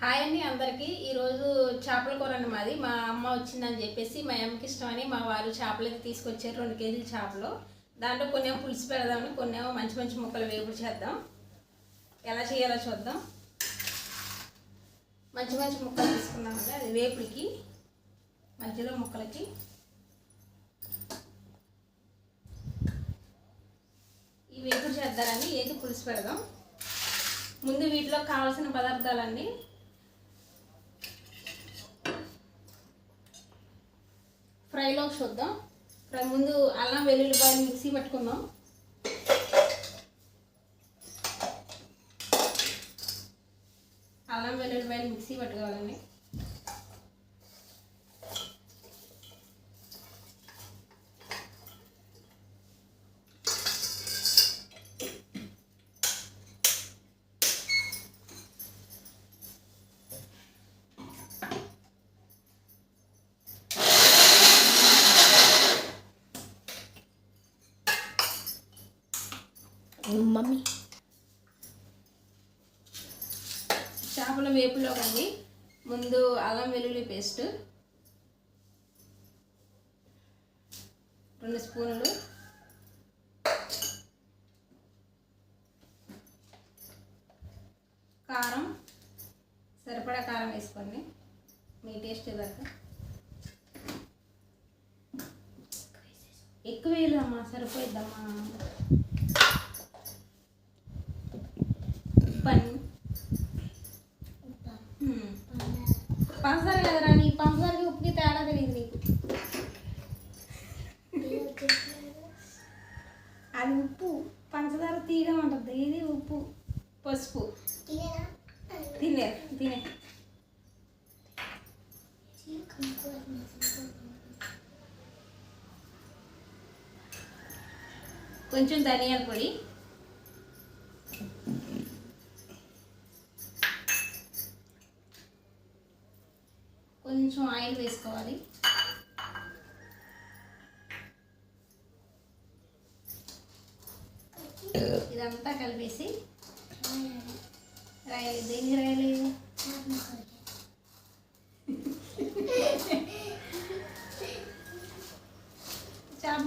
Hi అండి అందరికీ. ఈరోజు చేపల కూర అండి మాది. మా అమ్మ వచ్చిందని చెప్పేసి మా అమ్మకి ఇష్టమని మా వారు చేపలు అయితే తీసుకొచ్చారు రెండు కేజీల చేపలు. దాంట్లో కొన్ని ఏమో పులుసు పెడదామని కొన్ని ఏమో మంచి మంచి ముక్కలు వేపుడు చేద్దాం. ఎలా చేయాలో చూద్దాం. మంచి మంచి ముక్కలు తీసుకుందామండి అది వేపుడికి మధ్యలో ముక్కలకి. ఈ వేపుడు చేద్దామండి ఏది పులుసు పెడదాం. ముందు వీటిలో కావాల్సిన పదార్థాలన్నీ ఫ్రైలో చూద్దాం. ఫ్రై ముందు అల్లం వెల్లుల్లిపాయలు మిక్సీ పెట్టుకుందాం. అల్లం వెల్లుల్లిపాయలు మిక్సీ పెట్టుకోవాలండి మమ్మీ చేపల వేపులో కానీ ముందు అల్లం వెల్లుల్లి పేస్ట్ రెండు స్పూన్లు కారం సరిపడా కారం వేసుకోండి మీ టేస్ట్ దాకా ఎక్కువ వేయలేదమ్మా సరిపోయిద్దమ్మా. పని కొంచెం ధనియాల పొడి. కొంచెం ఆయిల్ వేసుకోవాలి. ఇదంతా కలిపేసి. రాయాలి దేనికి రాయలేదు చేప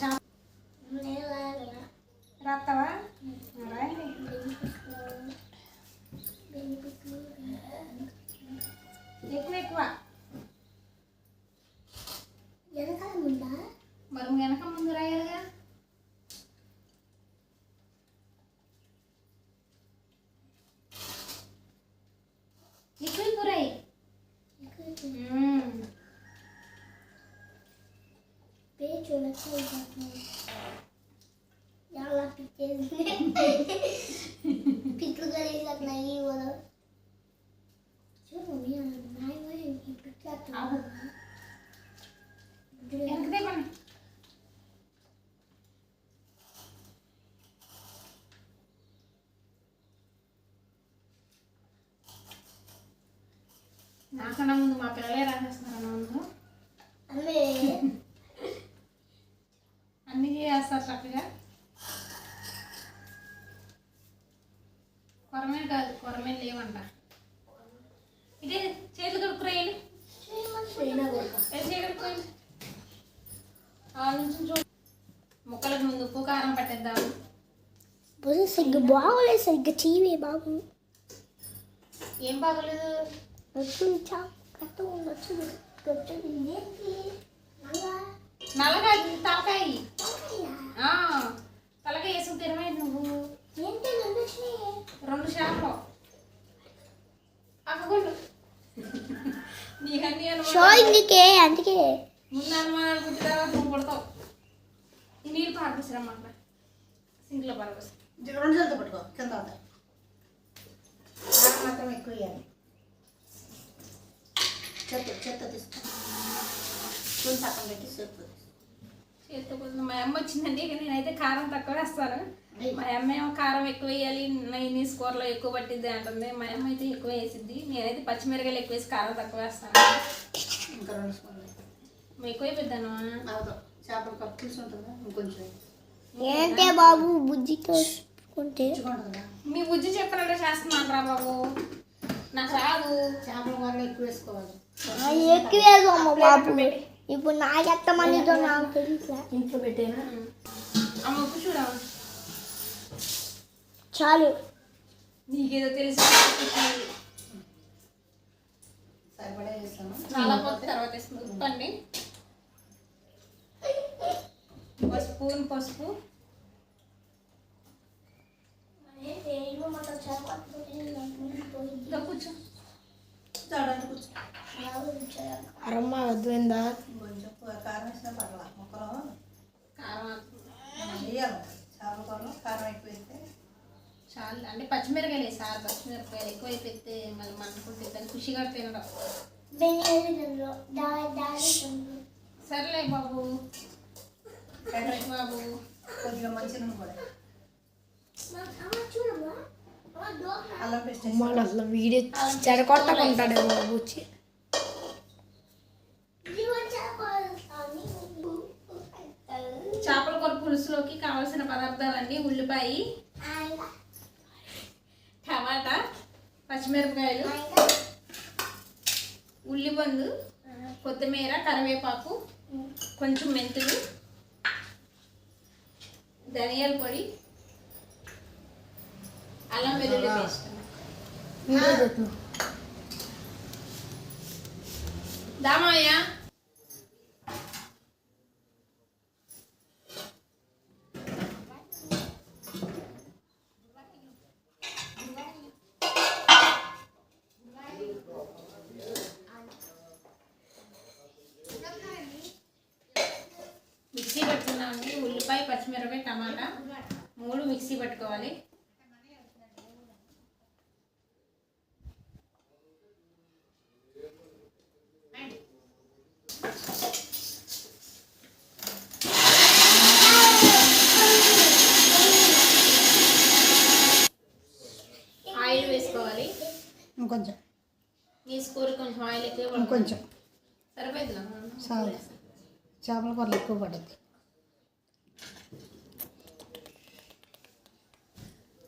చేప Şöyle koyacağım. Yalla pitlerini. Pitli karayacak na iyi olur. Şöyle bir yana. Hayır hayır. Pitli yaptım. Yankı de నాకన్నా ముందు మా పిల్లలే రాసేస్తున్నాను ముందు అదే కారం పట్టేద్దాం బుర్ర సరిగ్గా బాగోలేదు సరిగ్గా చీవే బాబు ఏం బాగోలేదు? కట్ట ఉండొచ్చు. నల్లగా తలకాయ. తలకాయ? ఆ, తలకాయ వేసుకుని తినమే నువ్వు? రెండు చేపలు అక్కగుండు నీకన్నీ అందుకే. ముందు అనుమానాలు పుట్టిన నువ్వు పుడతావు ఈ నీళ్ళు పారపోసిరమ్మాట సింక్లో పారపోసి రెండు చేతులతో పట్టుకో కింద కారం మాత్రం ఎక్కువ వేయాలి చెత్త చెత్త తీసుకో. కొంచెం పక్కన పెట్టి చెత్త చేతితో కొంచెం మా అమ్మ వచ్చిందండి ఇక నేనైతే కారం తక్కువ వేస్తాను. మా అమ్మ ఏమో కారం ఎక్కువ వేయాలి నీ కూరలో ఎక్కువ పట్టిద్ది అంటుంది. మా అమ్మ అయితే ఎక్కువ వేసిద్ది. నేనైతే పచ్చిమిరకాయలు ఎక్కువ వేసి కారం తక్కువ వేస్తాను. ఇంకా రెండు స్పూన్లు మా ఎక్కువ అయిపోద్దాను అవుతాం చేపల కప్పు ఇంకొంచెం. ఏంటే బాబు బుజ్జితో ఉంటుందా మీ బుజ్జి చెప్పినట్టు చేస్తున్నాను రా బాబు. నాకు రాదు చేపల కూరలో ఎక్కువ వేసుకోవాలి. ఎక్కువ వేసుకోమ్మ బాబు. ఇప్పుడు నాకు ఎంత మందితో నాకు తెలియట్లే. ఇంట్లో పెట్టేనా? అమ్మ ఉప్పు చూడమ్మ చాలు. నీకేదో తెలిసి సరిపడా వేస్తాను చాలా పోతే తర్వాత వేస్తుంది ఉప్పు అండి. ఒక స్పూన్ పసుపు. అరమ్మ వద్దుందా కొంచెం కారం వేసినా పర్వాలా ముక్కలు కారం. ఆకు- వేయాలి చేపల కూరలో కారం ఎక్కువ వేస్తే చాలు. అంటే పచ్చిమిరకాయలు వేసారు పచ్చిమిరపకాయలు ఎక్కువ అయిపోతే మళ్ళీ మనకుంటే దాన్ని ఖుషిగా తినడం సర్లే బాబు. బాబు కొద్దిగా మంచిగా కూడా. అల్లం పేస్ట్ అసలు వీడియో చెడగొట్టకుంటాడే బాబు వచ్చి చేపల కూర పులుసులోకి కావాల్సిన పదార్థాలన్నీ ఉల్లిపాయ టమాటా పచ్చిమిరపకాయలు ఉల్లిబందు కొత్తిమీర కరివేపాకు కొంచెం మెంతులు ధనియాల పొడి అల్లం వెల్లుల్లి పేస్ట్. దామయ్య మిక్సీ పట్టుకున్నామండి ఉల్లిపాయ పచ్చిమిరపకాయ టమాటా మూడు మిక్సీ పట్టుకోవాలి. ఆయిల్ వేసుకోవాలి. ఇంకొంచెం. నీ స్కూల్ కొంచెం ఆయిల్ ఎక్కువ. ఇంకొంచెం. సరిపోతుందా చాలు. చేపల కూరలు ఎక్కువ పడుతుంది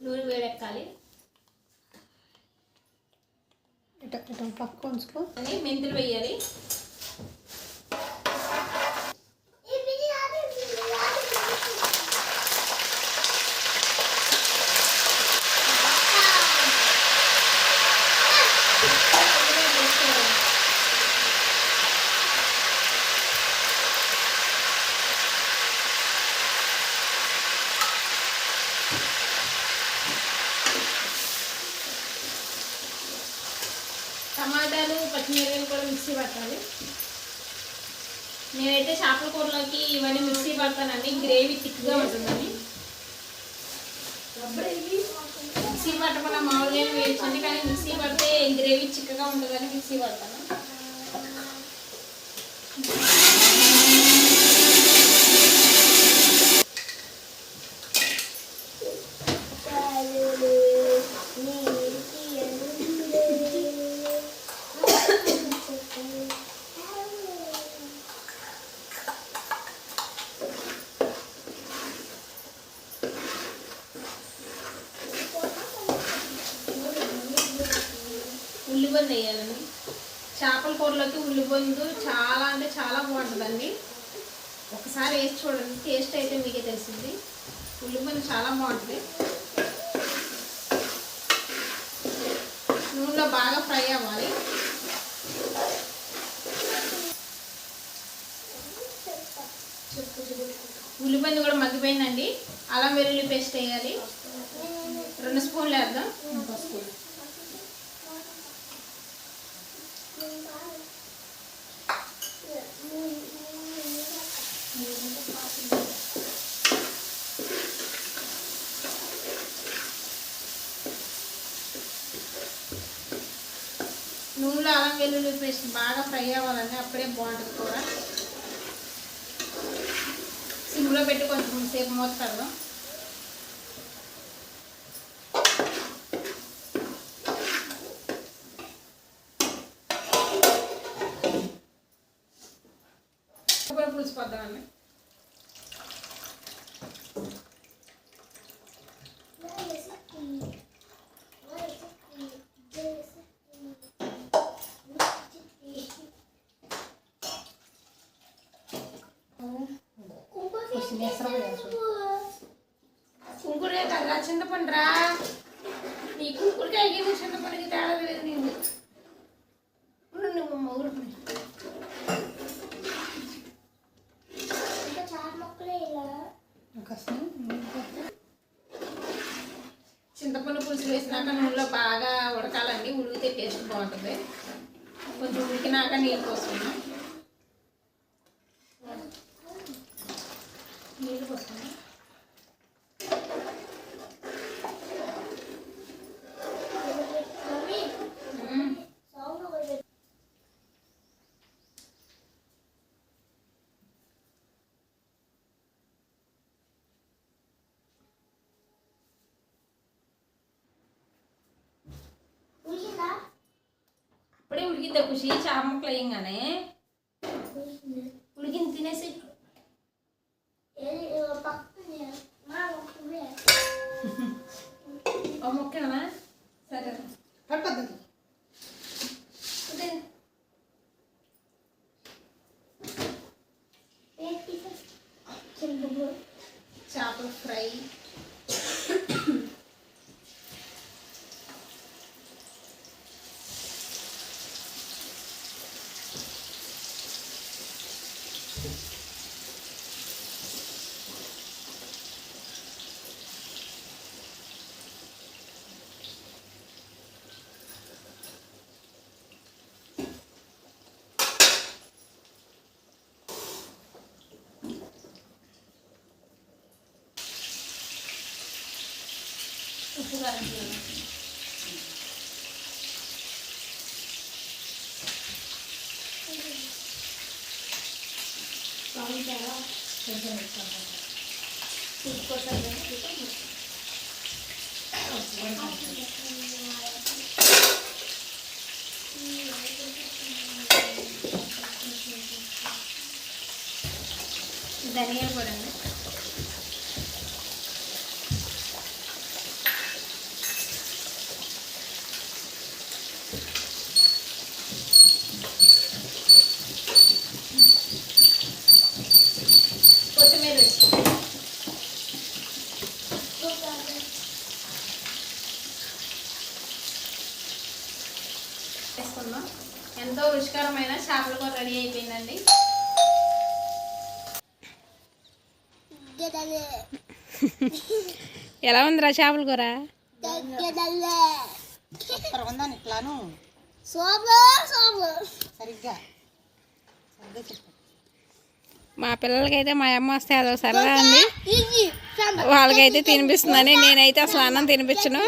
నూనె వేడెక్కాలి. ఇట ఇట పక్క ఉంచుకో మెంతులు వేయాలి టమాటాలు పచ్చిమిరపకాయలు కూడా మిక్సీ పట్టాలి నేనైతే చేపల కూరలోకి ఇవన్నీ మిక్సీ పడతానండి. గ్రేవీ థిక్గా ఉంటుందండి. మిక్సీ పట్టమన్నా మామూలుగా వేయచ్చండి కానీ మిక్సీ పడితే గ్రేవీ చిక్కగా ఉంటుందని మిక్సీ పడతాను. వేయాలండి. చేపల కూరలోకి ఉల్లిబందు చాలా అంటే చాలా బాగుంటుందండి. ఒకసారి వేసి చూడండి టేస్ట్ అయితే మీకే తెలిసింది. ఉల్లిబందు చాలా బాగుంటుంది నూనెలో బాగా ఫ్రై అవ్వాలి. ఉల్లిబందు కూడా మగ్గిపోయిందండి. అల్లం వెల్లుల్లి పేస్ట్ వేయాలి. రెండు స్పూన్లు వేద్దాం. నూనెలో అల్లం వెల్లుల్లి పేస్ట్ బాగా ఫ్రై అవ్వాలండి అప్పుడే బాగుంటుంది కూర. సిమ్లో పెట్టి కొంచెం సేపు మూత పెడదాం కొబ్బరి పులుసు పద్దామండి ఎసరు వేసు కుంకుడే కదా చింతపండు రా నీ కుంకుడికాయ కింద చింతపండుకి తేడా లేదు నీవు ఉండు నువ్వు అమ్మ ఊరుకుని ఇంకా చాట్ మొక్కలే ఇలా ఇంకా అసలు చింతపండు పులుసు వేసినాక నూనెలో బాగా ఉడకాలండి. ఉడికితే టేస్ట్ బాగుంటుంది. కొంచెం ఉడికినాక నీళ్ళు పోసుకున్నాం ఉడికితే ఖుషి చాప ముక్కలు వేయంగానే ఉడికింది. తినేసి. ఒక ముక్కనా సరే పడిపోతుంది అదే. ఏంటి? చింతపండు. చేపల ఫ్రై ఉప్పు కారం వేయాలి. సౌండ్ చాలా. కొంచెం వేసుకోవాలి. ఉప్పు కోసం వేసుకుంటే ధనియాల పొడి అండి కొత్తిమీర వేసుకోండి వేసుకుందాం ఎంతో రుచికరమైన చేపల కూర రెడీ అయిపోయిందండి. ఎలా ఉందిరా చేపల కూర? ఉందని ఇట్లాను సోపు సోపు సరిగ్గా. సరిగ్గా చెప్పు. మా పిల్లలకైతే మా అమ్మ వస్తే అదో సరదా అండి. వాళ్ళకైతే తినిపిస్తుందని నేనైతే అసలు అన్నం తినిపించను.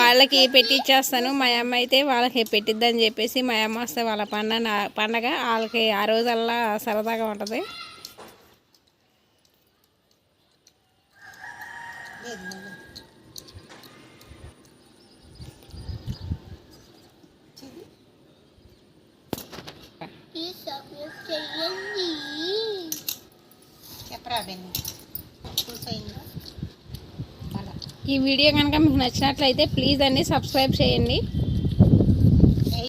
వాళ్ళకి పెట్టిచ్చేస్తాను. మా అమ్మ అయితే వాళ్ళకి పెట్టిద్దని చెప్పేసి మా అమ్మ వస్తే వాళ్ళ పండగ పండగ వాళ్ళకి ఆ రోజల్లా సరదాగా ఉంటుంది. ఈ సబ్జెక్ట్ చేయండి. చెప్పరా బెన్ని? ఈ వీడియో కనుక మీకు నచ్చినట్లయితే ప్లీజ్ అండి సబ్స్క్రైబ్ చేయండి.